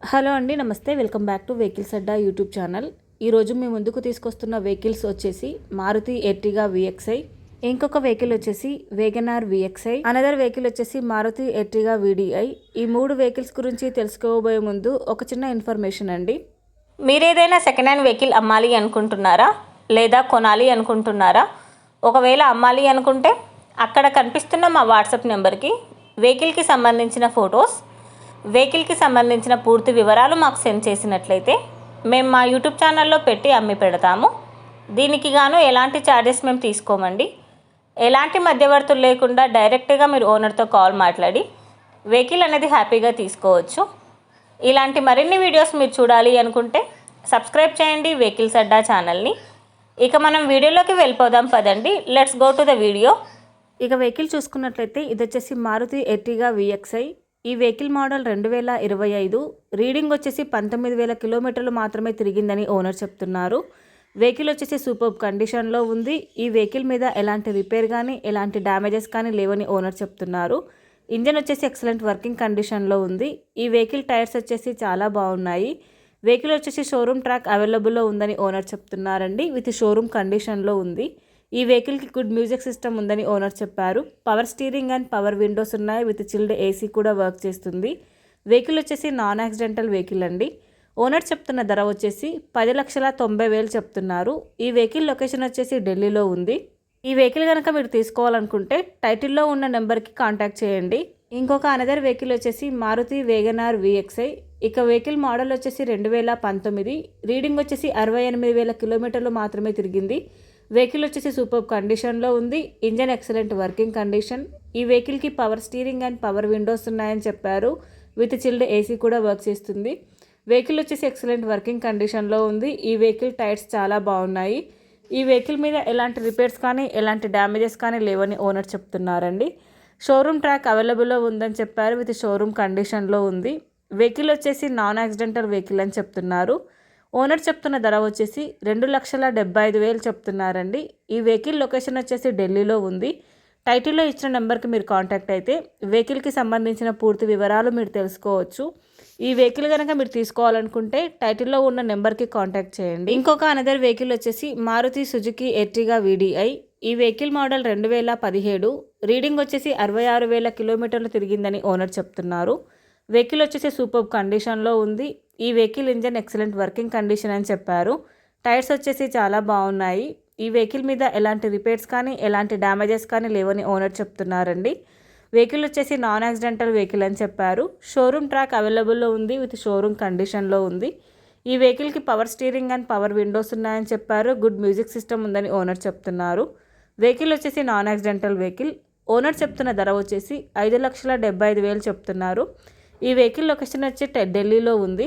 Hello అండి నమస్తే. Welcome back to vehicles Adda YouTube channel. ఈరోజు మీ ముందుకు తీసుకొస్తున్న వెహికల్స్ వచ్చేసి మారుతి ఎర్టిగా విఎక్స్ఐ ఇంకొక వెహికల్ వచ్చేసి Wagon R VXI another vehicle వచ్చేసి మారుతి ఎర్టిగా విడిఐ. ఈ మూడు వెహికల్స్ గురించి తెలుసుకోబోయే ముందు ఒక చిన్న ఇన్ఫర్మేషన్ అండి. మీరేదైనా సెకండ్ హ్యాండ్ వెహికల్ అమ్మాలి అనుకుంటున్నారా? లేదా కొనాలి అనుకుంటున్నారా? ఒకవేళ అమ్మాలి అనుకుంటే అక్కడ కనిపిస్తున్న మా వాట్సాప్ నెంబర్కి వెహికల్కి సంబంధించిన ఫొటోస్ వెహికల్కి సంబంధించిన పూర్తి వివరాలు మాకు సెండ్ చేసినట్లయితే మేము మా యూట్యూబ్ ఛానల్లో పెట్టి అమ్మి పెడతాము. దీనికి గాను ఎలాంటి ఛార్జెస్ మేము తీసుకోమండి. ఎలాంటి మధ్యవర్తులు లేకుండా డైరెక్ట్గా మీరు ఓనర్తో కాల్ మాట్లాడి వెహికల్ అనేది హ్యాపీగా తీసుకోవచ్చు. ఇలాంటి మరిన్ని వీడియోస్ మీరు చూడాలి అనుకుంటే సబ్స్క్రైబ్ చేయండి వెహికల్స్ అడ్డా ఛానల్ని. ఇక మనం వీడియోలోకి వెళ్ళిపోదాం పదండి. Let's go to the video. ఇక వెహికల్ చూసుకున్నట్లయితే ఇది వచ్చేసి మారుతి ఎర్టిగా విఎక్స్ఐ ఈ వెహికల్ మోడల్ రెండు వేల ఇరవై ఐదు రీడింగ్ వచ్చేసి పంతొమ్మిది వేల కిలోమీటర్లు మాత్రమే తిరిగిందని ఓనర్ చెప్తున్నారు. వెహికల్ వచ్చేసి సూపర్ కండిషన్లో ఉంది. ఈ వెహికల్ మీద ఎలాంటి రిపేర్ కానీ ఎలాంటి డ్యామేజెస్ కానీ లేవని ఓనర్ చెప్తున్నారు. ఇంజన్ వచ్చేసి ఎక్సలెంట్ వర్కింగ్ కండిషన్లో ఉంది. ఈ వెహికల్ టైర్స్ వచ్చేసి చాలా బాగున్నాయి. వెహికల్ వచ్చేసి షోరూమ్ ట్రాక్ అవైలబుల్లో ఉందని ఓనర్ చెప్తున్నారండి. విత్ షోరూమ్ కండిషన్లో ఉంది. ఈ వెహికల్కి గుడ్ మ్యూజిక్ సిస్టమ్ ఉందని ఓనర్ చెప్పారు. Power steering and power windows ఉన్నాయి. విత్ చిల్డ్ ఏసీ కూడా వర్క్ చేస్తుంది. వెహికల్ వచ్చేసి నాన్ యాక్సిడెంటల్ వెహికల్ అండి. ఓనర్ చెప్తున్న ధర వచ్చేసి పది లక్షల తొంభై వేలు చెప్తున్నారు. ఈ వెహికల్ లొకేషన్ వచ్చేసి ఢిల్లీలో ఉంది. ఈ వెహికల్ కనుక మీరు తీసుకోవాలనుకుంటే టైటిల్లో ఉన్న నెంబర్కి కాంటాక్ట్ చేయండి. ఇంకొక అనదర్ వెహికల్ వచ్చేసి మారుతి వేగనార్ విఎక్స్ఐ. ఇక వెహికల్ మోడల్ వచ్చేసి రెండు వేల పంతొమ్మిది. రీడింగ్ వచ్చేసి అరవై ఎనిమిది వేల కిలోమీటర్లు మాత్రమే తిరిగింది. వెహికల్ వచ్చేసి సూపర్ కండిషన్లో ఉంది. ఇంజన్ ఎక్సలెంట్ వర్కింగ్ కండిషన్ ఈ వెహికల్కి power steering and power windows ఉన్నాయని చెప్పారు. విత్ చిల్డ్ ఏసీ కూడా వర్క్ చేస్తుంది. వెహికల్ వచ్చేసి ఎక్సలెంట్ వర్కింగ్ కండిషన్లో ఉంది. ఈ వెహికల్ టైర్స్ చాలా బాగున్నాయి. ఈ వెహికల్ మీద ఎలాంటి రిపేర్స్ కానీ ఎలాంటి డ్యామేజెస్ కానీ లేవని ఓనర్ చెప్తున్నారండి. షోరూమ్ ట్రాక్ అవైలబుల్లో ఉందని చెప్పారు. విత్ షోరూమ్ కండిషన్లో ఉంది. వెహికల్ వచ్చేసి నాన్ యాక్సిడెంటల్ వెహికల్ అని చెప్తున్నారు. ఓనర్ చెప్తున్న ధర వచ్చేసి రెండు లక్షల డెబ్బై ఐదు వేలు చెప్తున్నారండి. ఈ వెహికల్ లొకేషన్ వచ్చేసి ఢిల్లీలో ఉంది. టైటిల్లో ఇచ్చిన నెంబర్కి మీరు కాంటాక్ట్ అయితే వెహికల్కి సంబంధించిన పూర్తి వివరాలు మీరు తెలుసుకోవచ్చు. ఈ వెహికల్ కనుక మీరు తీసుకోవాలనుకుంటే టైటిల్లో ఉన్న నెంబర్కి కాంటాక్ట్ చేయండి. ఇంకొక అనదర్ వెహికల్ వచ్చేసి మారుతి సుజుకి ఎర్టిగా వీడిఐ. ఈ వెహికల్ మోడల్ రెండు వేల పదిహేడు. రీడింగ్ వచ్చేసి అరవై ఆరు వేల కిలోమీటర్లు తిరిగిందని ఓనర్ చెప్తున్నారు. వెహికల్ వచ్చేసి సూపర్ కండిషన్లో ఉంది. ఈ vehicle engine excellent working condition అని చెప్పారు. టైర్స్ వచ్చేసి చాలా బాగున్నాయి. ఈ వెహికల్ మీద ఎలాంటి రిపేర్స్ కానీ ఎలాంటి డ్యామేజెస్ కానీ లేవని ఓనర్ చెప్తున్నారండి. వెహికల్ వచ్చేసి నాన్ యాక్సిడెంటల్ వెహికల్ అని చెప్పారు. షోరూమ్ ట్రాక్ అవైలబుల్లో ఉంది విత్ షోరూమ్ కండిషన్లో ఉంది. ఈ వెహికల్కి power steering and power windows ఉన్నాయని చెప్పారు. గుడ్ మ్యూజిక్ సిస్టమ్ ఉందని ఓనర్ చెప్తున్నారు. వెహికల్ వచ్చేసి నాన్ యాక్సిడెంటల్ వెహికల్. ఓనర్ చెప్తున్న ధర వచ్చేసి ఐదు లక్షల డెబ్బై ఐదు వేలు చెప్తున్నారు. ఈ వెహికల్ లొకేషన్ వచ్చి ఢిల్లీలో ఉంది.